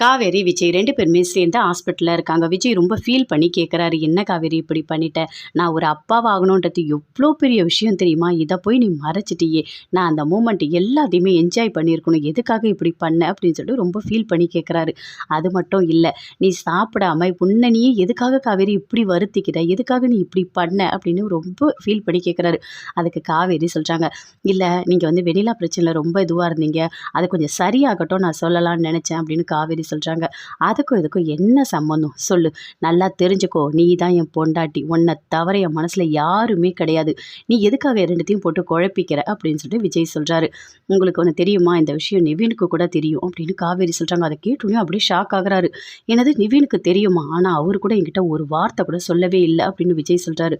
காவேரி விஜய் ரெண்டு பேருமே சேர்ந்து ஹாஸ்பிட்டலில் இருக்காங்க. விஜய் ரொம்ப ஃபீல் பண்ணி கேட்குறாரு என்ன காவேரி இப்படி பண்ணிட்டேன் நான் ஒரு அப்பாவாகணுன்றது எவ்வளோ பெரிய விஷயம் தெரியுமா? இதை போய் நீ மறைச்சிட்டியே. நான் அந்த மூமெண்ட் எல்லாத்தையுமே என்ஜாய் பண்ணியிருக்கணும். எதுக்காக இப்படி பண்ண? அப்படின்னு சொல்லிட்டு ரொம்ப ஃபீல் பண்ணி கேட்குறாரு அது மட்டும் இல்லை நீ சாப்பிடாம உன்னை எதுக்காக காவேரி இப்படி வருத்திக்கிற எதுக்காக நீ இப்படி பண்ண? அப்படின்னு ரொம்ப ஃபீல் பண்ணி கேட்குறாரு அதுக்கு காவேரி சொல்கிறாங்க இல்லை நீங்கள் வந்து வெளியிலா பிரச்சனையில் ரொம்ப இதுவாக இருந்தீங்க. அது கொஞ்சம் சரியாகட்டும் நான் சொல்லலாம்னு நினச்சேன். அப்படின்னு காவேரி சொல்கிறாங்க அதுக்கும் இதுக்கும் என்ன சம்மந்தம் சொல்லு. நல்லா தெரிஞ்சுக்கோ. நீ தான் என் பொண்டாட்டி. உன்னை தவிர என் மனசில் யாருமே கிடையாது. நீ எதுக்காக ரெண்டுத்தையும் போட்டு குழப்பிக்கிற? அப்படின்னு சொல்லிட்டு விஜய் சொல்கிறாரு உங்களுக்கு ஒன்று தெரியுமா? இந்த விஷயம் நிவீனுக்கு கூட தெரியும் அப்படின்னு காவேரி சொல்கிறாங்க அதை கேட்டோன்னே அப்படியே ஷாக் ஆகுறாரு. எனது நிவினுக்கு தெரியுமா? ஆனால் அவர் கூட என்கிட்ட ஒரு வார்த்தை கூட சொல்லவே இல்லை அப்படின்னு விஜய் சொல்கிறாரு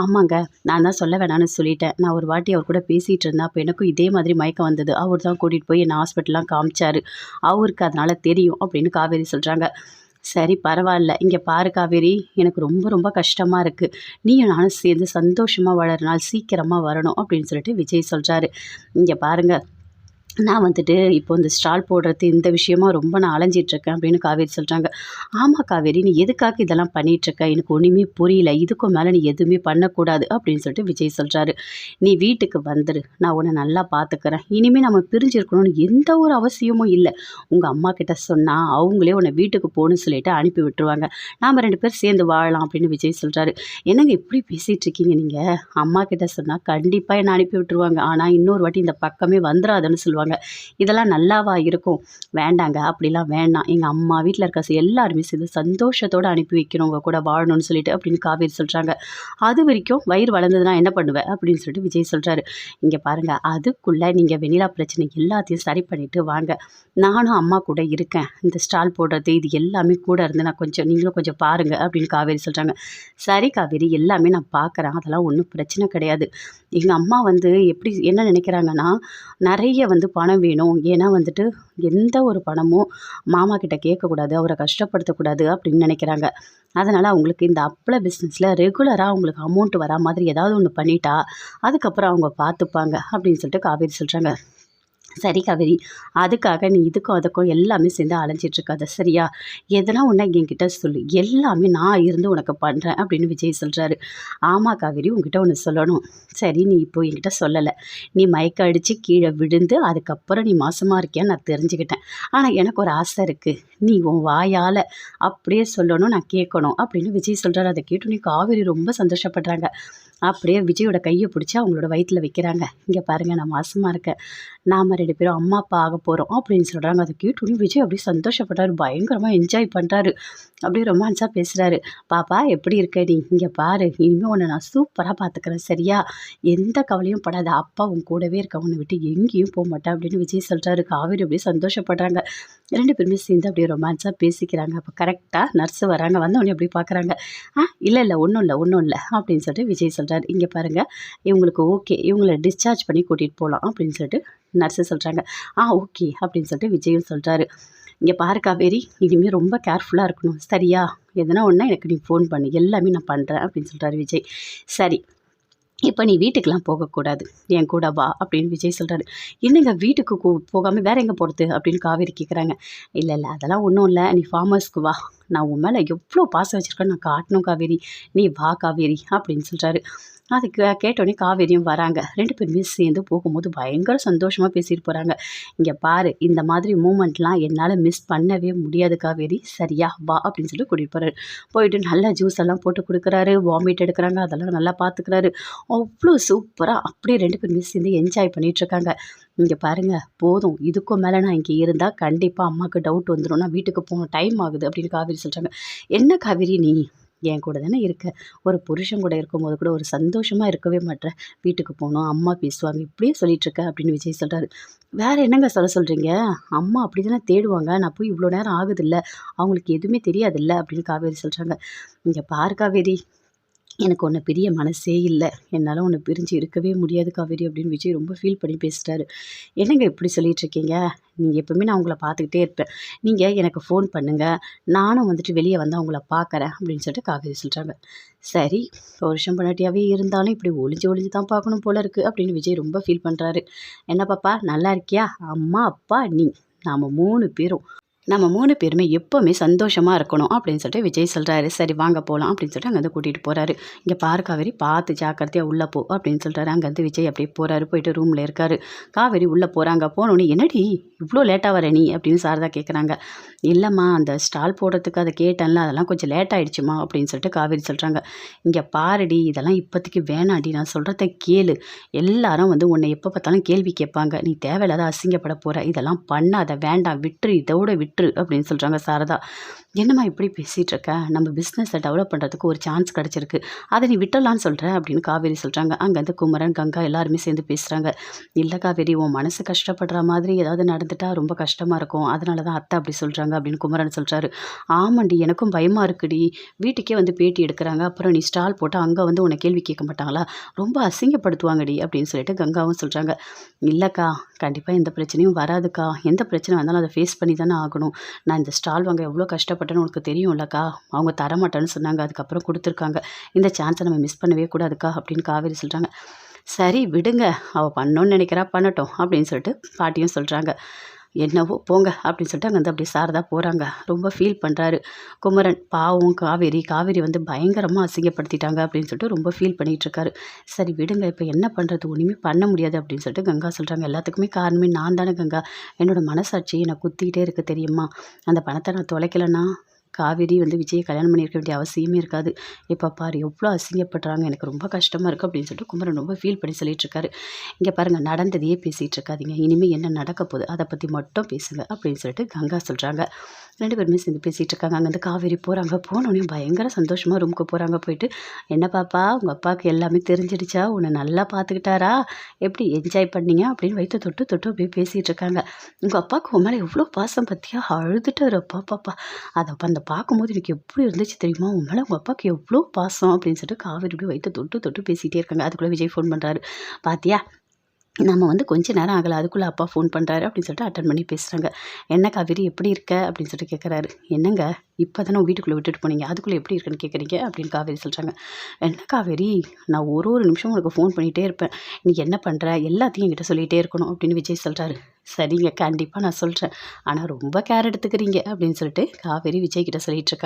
ஆமாங்க. நான் தான் சொல்ல வேணாம்னு சொல்லிட்டேன். நான் ஒரு வாட்டி அவர் கூட பேசிகிட்டு இருந்தேன். அப்போ எனக்கும் இதே மாதிரி மயக்கம் வந்தது. அவர் தான் கூட்டிகிட்டு போய் என்னை ஹாஸ்பிட்டல்லாம் காமிச்சாரு. அவருக்கு அதனால் தெரியும். அப்படின்னு காவேரி சொல்கிறாங்க சரி பரவாயில்ல. இங்கே பாரு காவேரி எனக்கு ரொம்ப ரொம்ப கஷ்டமாக இருக்குது நீயும் நானும் சேர்ந்து சந்தோஷமாக வளரனால் சீக்கிரமாக வரணும் அப்படின்னு சொல்லிட்டு விஜய் சொல்கிறாரு இங்கே பாருங்கள் நான் வந்துட்டு இப்போ இந்த ஸ்டால் போடுறது இந்த விஷயமா ரொம்ப நான் அலைஞ்சிட்ருக்கேன் அப்படின்னு காவேரி சொல்கிறாங்க ஆமாம் காவேரி நீ எதுக்காக இதெல்லாம் பண்ணிகிட்ருக்க எனக்கு ஒன்றுமே புரியல. இதுக்கும் மேலே நீ எதுவுமே பண்ணக்கூடாது அப்படின்னு சொல்லிட்டு விஜய் சொல்கிறாரு நீ வீட்டுக்கு வந்துடு நான் உன்னை நல்லா பார்த்துக்கிறேன் இனிமேல் நம்ம பிரிஞ்சிருக்கணும்னு எந்த ஒரு அவசியமும் இல்லை. உங்கள் அம்மா கிட்ட சொன்னால் அவங்களே உன்னை வீட்டுக்கு போகணும்னு சொல்லிட்டு அனுப்பி விட்டுருவாங்க. நாம் ரெண்டு பேர் சேர்ந்து வாழலாம் அப்படின்னு விஜய் சொல்கிறாரு என்னங்க இப்படி பேசிகிட்டு இருக்கீங்க நீங்கள் அம்மா கிட்ட சொன்னால் கண்டிப்பாக என்னை அனுப்பி விட்டுருவாங்க. ஆனால் இன்னொரு வாட்டி இந்த பக்கமே வந்துடாதுன்னு சொல்லுவாங்க. இதெல்லாம் நல்லாவா இருக்கும்? வேண்டாங்க அப்படிலாம் வேண்டாம். எங்கள் அம்மா வீட்டில் இருக்க எல்லாருமே சேர்ந்து சந்தோஷத்தோடு அனுப்பி வைக்கிறவங்க கூட வாழணும்னு சொல்லிட்டு அப்படின்னு காவேரி சொல்கிறாங்க அது வரைக்கும் வயிறு வளர்ந்ததுன்னா என்ன பண்ணுவேன் அப்படின்னு சொல்லிட்டு விஜய் சொல்கிறாரு இங்கே பாருங்கள் அதுக்குள்ளே நீங்கள் வெண்ணிலா பிரச்சனை எல்லாத்தையும் சரி பண்ணிவிட்டு வாங்க. நானும் அம்மா கூட இருக்கேன். இந்த ஸ்டால் போடுறது இது எல்லாமே கூட இருந்து நான் கொஞ்சம் நீங்களும் கொஞ்சம் பாருங்கள் அப்படின்னு காவேரி சொல்கிறாங்க சரி காவேரி எல்லாமே நான் பார்க்குறேன் அதெல்லாம் ஒன்றும் பிரச்சனை கிடையாது. எங்கள் அம்மா வந்து எப்படி என்ன நினைக்கிறாங்கன்னா நிறைய வந்து பணம் வேணும். ஏன்னா வந்துட்டு எந்த ஒரு பணமும் மாமா கிட்ட கேட்கக்கூடாது அவரை கஷ்டப்படுத்தக்கூடாது அப்படின்னு நினைக்கிறாங்க. அதனால் அவங்களுக்கு இந்த அப்பள பிஸ்னஸில் ரெகுலராக அவங்களுக்கு அமௌண்ட் வரா மாதிரி ஏதாவது ஒன்று பண்ணிட்டா அதுக்கப்புறம் அவங்க பார்த்துப்பாங்க அப்படின்னு சொல்லிட்டு காவேரி சொல்கிறாங்க சரி காவேரி அதுக்காக நீ இதுக்கும் அதுக்கும் எல்லாமே சேர்ந்து அலைஞ்சிட்ருக்காத சரியா? எதனா உன்னை என்கிட்ட சொல்லு. எல்லாமே நான் இருந்து உனக்கு பண்ணுறேன் அப்படின்னு விஜய் சொல்கிறாரு ஆமாம் காவேரி உங்ககிட்ட ஒன்று சொல்லணும். சரி நீ இப்போ என்கிட்ட சொல்லலை. நீ மயக்க அடித்து கீழே விழுந்து அதுக்கப்புறம் நீ மாசமாக இருக்கியான்னு நான் தெரிஞ்சுக்கிட்டேன். ஆனால் எனக்கு ஒரு ஆசை இருக்குது நீ உன் வாயால் அப்படியே சொல்லணும் நான் கேட்கணும் அப்படின்னு விஜய் சொல்கிறாரு அதை கேட்டு நீ காவேரி ரொம்ப சந்தோஷப்படுறாங்க. அப்படியே விஜயோட கையை பிடிச்சி அவங்களோட வயிற்றில் வைக்கிறாங்க. இங்கே பாருங்கள் நான் மாசமாக இருக்கேன் நாம் ரெண்டு பேரும் அம்மா அப்பா ஆக போகிறோம் அப்படின்னு சொல்கிறாங்க அதை கேட்டோன்னே விஜய் அப்படியே சந்தோஷப்பட்டாரு. பயங்கரமாக என்ஜாய் பண்ணுறாரு அப்படியே ரொமான்ஸாக பேசுகிறாரு பாப்பா எப்படி இருக்க நீ? இங்கே பாரு. இனிமேல் உன்னை நான் சூப்பராக பார்த்துக்கிறேன் சரியா? எந்த கவலையும் படாத. அப்பா உன் கூடவே இருக்க. உன்னை விட்டு எங்கேயும் போக மாட்டேன். அப்படின்னு விஜய் சொல்கிறாரு காவேரி அப்படியே சந்தோஷப்படுறாங்க. ரெண்டு பேருமே சேர்ந்து அப்படியே ரொமான்ஸாக பேசிக்கிறாங்க. அப்போ கரெக்டாக நர்ஸு வராங்க. வந்தவொடனே அப்படியே பார்க்குறாங்க ஆ இல்லை இல்லை ஒன்றும் இல்லை ஒன்றும் இல்லை. அப்படின்னு சொல்லிட்டு விஜய் சொல்கிறாரு இங்கே பாருங்கள் இவங்களுக்கு ஓகே இவங்களை டிஸ்சார்ஜ் பண்ணி கூட்டிகிட்டு போகலாம் அப்படின்னு சொல்லிட்டு நர்ஸு சொல்கிறாங்க ஆ ஓகே அப்படின்னு சொல்லிட்டு விஜயும் சொல்கிறாரு இங்கே பாரு காவேரி இனிமேல் ரொம்ப கேர்ஃபுல்லாக இருக்கணும். சரியா? எதனா ஒன்றா எனக்கு நீ ஃபோன் பண்ணு. எல்லாமே நான் பண்ணுறேன் அப்படின்னு சொல்கிறாரு விஜய். சரி. இப்போ நீ வீட்டுக்கெலாம் போகக்கூடாது. என் கூட வா அப்படின்னு விஜய் சொல்கிறாரு என்னங்க வீட்டுக்கு கூ- வேற எங்கே போகிறது அப்படின்னு காவேரி கேட்குறாங்க இல்லை இல்லை அதெல்லாம் ஒன்றும் இல்லை. நீ ஃபார்மர்ஸ்க்கு வா. நான் உன் மேலே எவ்வளோ பாசம் வச்சுருக்கேன்னு நான் காட்டணும் காவேரி. நீ வா காவேரி அப்படின்னு சொல்கிறாரு அதுக்கு கேட்டோடனே காவேரியும் வராங்க. ரெண்டு பேருமே சேர்ந்து போகும்போது பயங்கர சந்தோஷமாக பேசிட்டு போகிறாங்க இங்கே பாரு இந்த மாதிரி மூமெண்ட்லாம் என்னால் மிஸ் பண்ணவே முடியாது காவேரி. சரியா வா அப்படின்னு சொல்லி கூட்டிகிட்டு போகிறாரு போயிட்டு நல்லா ஜூஸ் எல்லாம் போட்டு கொடுக்குறாரு. வாமிட் எடுக்கிறாங்க அதெல்லாம் நல்லா பார்த்துக்கிறாரு அவ்வளோ சூப்பராக அப்படியே ரெண்டு பேருமே சேர்ந்து என்ஜாய் பண்ணிகிட்ருக்காங்க இங்கே பாருங்கள் போதும். இதுக்கும் மேலே நான் இங்கே இருந்தால் கண்டிப்பாக அம்மாவுக்கு டவுட் வந்துடும் நான் வீட்டுக்கு போகணும் டைம் ஆகுது அப்படின்னு காவேரி சொல்கிறாங்க என்ன காவேரி நீ? என் கூட தானே இருக்க. ஒரு புருஷன் கூட இருக்கும்போது கூட ஒரு சந்தோஷமாக இருக்கவே மாட்டேன் வீட்டுக்கு போகணும் அம்மா பேசுவாங்க இப்படியே சொல்லிகிட்ருக்க இருக்க அப்படின்னு விஜய் சொல்கிறாரு வேறு என்னங்க சொல்ல சொல்கிறீங்க அம்மா அப்படி தானே தேடுவாங்க. நான் போய் இவ்வளோ நேரம் ஆகுதில்ல. அவங்களுக்கு எதுவுமே தெரியாதில்ல அப்படின்னு காவேரி சொல்கிறாங்க இங்கே பார் காவேரி எனக்கு உன்னை பிரிய மனசே இல்லை. என்னால் உன்னை பிரிஞ்சு இருக்கவே முடியாது காவேரி அப்படின்னு விஜய் ரொம்ப ஃபீல் பண்ணி பேசிட்டாரு. என்னங்க இப்படி சொல்லிட்டு இருக்கீங்க? நீங்கள் எப்பவுமே நான் உங்களை பார்த்துக்கிட்டே இருப்பேன். நீங்கள் எனக்கு ஃபோன் பண்ணுங்கள் நானும் வந்துட்டு வெளியே வந்து அவங்கள பார்க்குறேன் அப்படின்னு சொல்லிட்டு காவேரி சொல்கிறாங்க சரி வருஷம் பண்ணாட்டியாகவே இருந்தாலும் இப்படி ஒளிஞ்சு ஒளிஞ்சு தான் பார்க்கணும் போல இருக்குது அப்படின்னு விஜய் ரொம்ப ஃபீல் பண்ணுறாரு என்ன பாப்பா நல்லா இருக்கியா? அம்மா அப்பா நீ. நாம் மூணு பேரும். நம்ம மூணு பேருமே எப்போவுமே சந்தோஷமாக இருக்கணும் அப்படின்னு சொல்லிட்டு விஜய் சொல்கிறாரு சரி வாங்க போகலாம் அப்படின்னு சொல்லிட்டு அங்கேருந்து கூட்டிகிட்டு போகிறாரு இங்கே பாரு காவேரி பார்த்து ஜாக்கிரதையாக உள்ளே போ அப்படின்னு சொல்கிறாரு அங்கேருந்து விஜய் அப்படியே போகிறாரு போயிட்டு ரூமில் இருக்காரு. காவேரி உள்ளே போகிறாங்க போனோடனே என்னடி இவ்வளோ லேட்டாக வர நீ? அப்படின்னு சாரதா கேட்குறாங்க இல்லைம்மா அந்த ஸ்டால் போடுறதுக்கு அதை கேட்டேன்ல அதெல்லாம் கொஞ்சம் லேட் ஆகிடுச்சுமா அப்படின்னு சொல்லிட்டு காவேரி சொல்கிறாங்க இங்கே பாருடி இதெல்லாம் இப்போதைக்கு வேணாடி நான் சொல்கிறத கேளு. எல்லாரும் வந்து உன்னை எப்போ பார்த்தாலும் கேள்வி கேட்பாங்க. நீ தேவையில்லாத அசிங்கப்பட போகிற இதெல்லாம் பண்ணாத வேண்டாம். விட்டுரு. இதோட விட்டு விட்டுரு அப்படின்னு சொல்கிறாங்க சாரதா. என்னம்மா இப்படி பேசிகிட்டு இருக்க நம்ம பிஸ்னஸை டெவலப் பண்ணுறதுக்கு ஒரு சான்ஸ் கிடச்சிருக்கு. அதை நீ விட்டலான்னு சொல்கிற அப்படின்னு காவேரி சொல்கிறாங்க அங்கேருந்து குமரன் கங்கா எல்லாருமே சேர்ந்து பேசுகிறாங்க இல்லை காவேரி உன் மனசு கஷ்டப்படுற மாதிரி ஏதாவது நடந்துட்டால் ரொம்ப கஷ்டமாக இருக்கும். அதனால தான் அத்தை அப்படி சொல்கிறாங்க அப்படின்னு குமரன் சொல்கிறாரு ஆமாண்டி எனக்கும் பயமாக இருக்குடி. வீட்டுக்கே வந்து பேட்டி எடுக்கிறாங்க. அப்புறம் நீ ஸ்டால் போட்டால் அங்கே வந்து உன்னை கேள்வி கேட்க மாட்டாங்களா? ரொம்ப அசிங்கப்படுத்துவாங்கடி அப்படின்னு சொல்லிட்டு கங்காவும் சொல்கிறாங்க இல்லைக்கா கண்டிப்பாக எந்த பிரச்சனையும் வராதுக்கா. எந்த பிரச்சனை வந்தாலும் அதை ஃபேஸ் பண்ணி தானே ஆகணும். நான் இந்த ஸ்டால் வாங்க எவ்வளோ கஷ்டப்பட்டேன்னு உனக்கு தெரியும்லக்கா? அவங்க தரமாட்டேன்னு சொன்னாங்க. அதுக்கப்புறம் கொடுத்துருக்காங்க. இந்த சான்ஸை நம்ம மிஸ் பண்ணவே கூடாதுக்கா? அப்படின்னு காவேரி சொல்கிறாங்க சரி விடுங்க. அவள் பண்ணோன்னு நினைக்கிறா பண்ணட்டும் அப்படின்னு சொல்லிட்டு பாட்டியும் சொல்கிறாங்க என்னவோ போங்க அப்படின்னு சொல்லிட்டு அங்கே வந்து அப்படியே சாரதா போகிறாங்க ரொம்ப ஃபீல் பண்ணுறாரு குமரன் பாவம் காவேரி காவேரி வந்து பயங்கரமாக அசிங்கப்படுத்திட்டாங்க அப்படின்னு சொல்லிட்டு ரொம்ப ஃபீல் பண்ணிகிட்ருக்காரு சரி விடுங்க இப்போ என்ன பண்ணுறது ஒன்றுமே பண்ண முடியாது அப்படின்னு சொல்லிட்டு கங்கா சொல்கிறாங்க எல்லாத்துக்குமே காரணமே நான் தானே கங்கா. என்னோடய மனசாட்சி என்னை குத்திக்கிட்டே இருக்க தெரியுமா? அந்த பணத்தை நான் தொலைக்கலைன்னா காவேரி வந்து விஜயை கல்யாணம் பண்ணியிருக்க வேண்டிய அவசியமே இருக்காது. இப்போ பாரு எவ்வளோ அசிங்கப்படுறாங்க. எனக்கு ரொம்ப கஷ்டமாக இருக்குது அப்படின்னு சொல்லிட்டு குமரன் ரொம்ப ஃபீல் பண்ணி சொல்லிட்டு இருக்காரு இங்கே பாருங்கள் நடந்ததையே பேசிகிட்டு இருக்காதிங்க இனிமேல் என்ன நடக்க போகுது அதை பற்றி மட்டும் பேசுங்க அப்படின்னு சொல்லிட்டு கங்கா சொல்கிறாங்க ரெண்டு பேருமே சேர்ந்து பேசிகிட்டு இருக்காங்க அங்கேருந்து காவேரி போகிறாங்க போனோடனே பயங்கர சந்தோஷமாக ரூமுக்கு போகிறாங்க போயிட்டு என்ன பாப்பா உங்கள் அப்பாவுக்கு எல்லாமே தெரிஞ்சிடுச்சா? உன்னை நல்லா பார்த்துக்கிட்டாரா? எப்படி என்ஜாய் பண்ணீங்க? அப்படின்னு வைத்து தொட்டு தொட்டு அப்படியே பேசிகிட்டு இருக்காங்க உங்கள் அப்பாவுக்கு உன் மேலே எவ்வளோ பாசம் பற்றியா அழுதுட்டார் அப்பா பாப்பா அதை அந்த பார்க்கும்போது எனக்கு எப்படி இருந்துச்சு தெரியுமா? உன் மேலே உங்கள் அப்பாவுக்கு எவ்வளோ பாசம் அப்படின்னு சொல்லிட்டு காவேரி இப்படி வயிற்று தொட்டு தொட்டு பேசிகிட்டே இருக்காங்க. அதுக்குள்ளே விஜய் ஃபோன் பண்ணுறாரு பாத்தியா? நம்ம வந்து கொஞ்ச நேரம் ஆகலை அதுக்குள்ளே அப்பா ஃபோன் பண்ணுறாரு அப்படின்னு சொல்லிட்டு அட்டன் பண்ணி பேசுகிறாங்க என்ன காவேரி எப்படி இருக்க? அப்படின்னு சொல்லிட்டு கேட்குறாரு என்னங்க இப்போ தானே வீட்டுக்குள்ளே விட்டுட்டு போனீங்க? அதுக்குள்ளே எப்படி இருக்குன்னு கேட்குறீங்க அப்படின்னு காவேரி சொல்கிறாங்க என்ன காவேரி நான் ஒரு ஒரு நிமிஷம் உனக்கு ஃபோன் பண்ணிகிட்டே இருப்பேன். நீ என்ன பண்ணுற எல்லாத்தையும் என்கிட்ட சொல்லிகிட்டே இருக்கணும் அப்படின்னு விஜய் சொல்கிறாரு சரிங்க கண்டிப்பாக நான் சொல்கிறேன் ஆனால் ரொம்ப கேர் எடுத்துக்கிறீங்க அப்படின்னு சொல்லிட்டு காவேரி விஜய் கிட்ட சொல்லிகிட்டு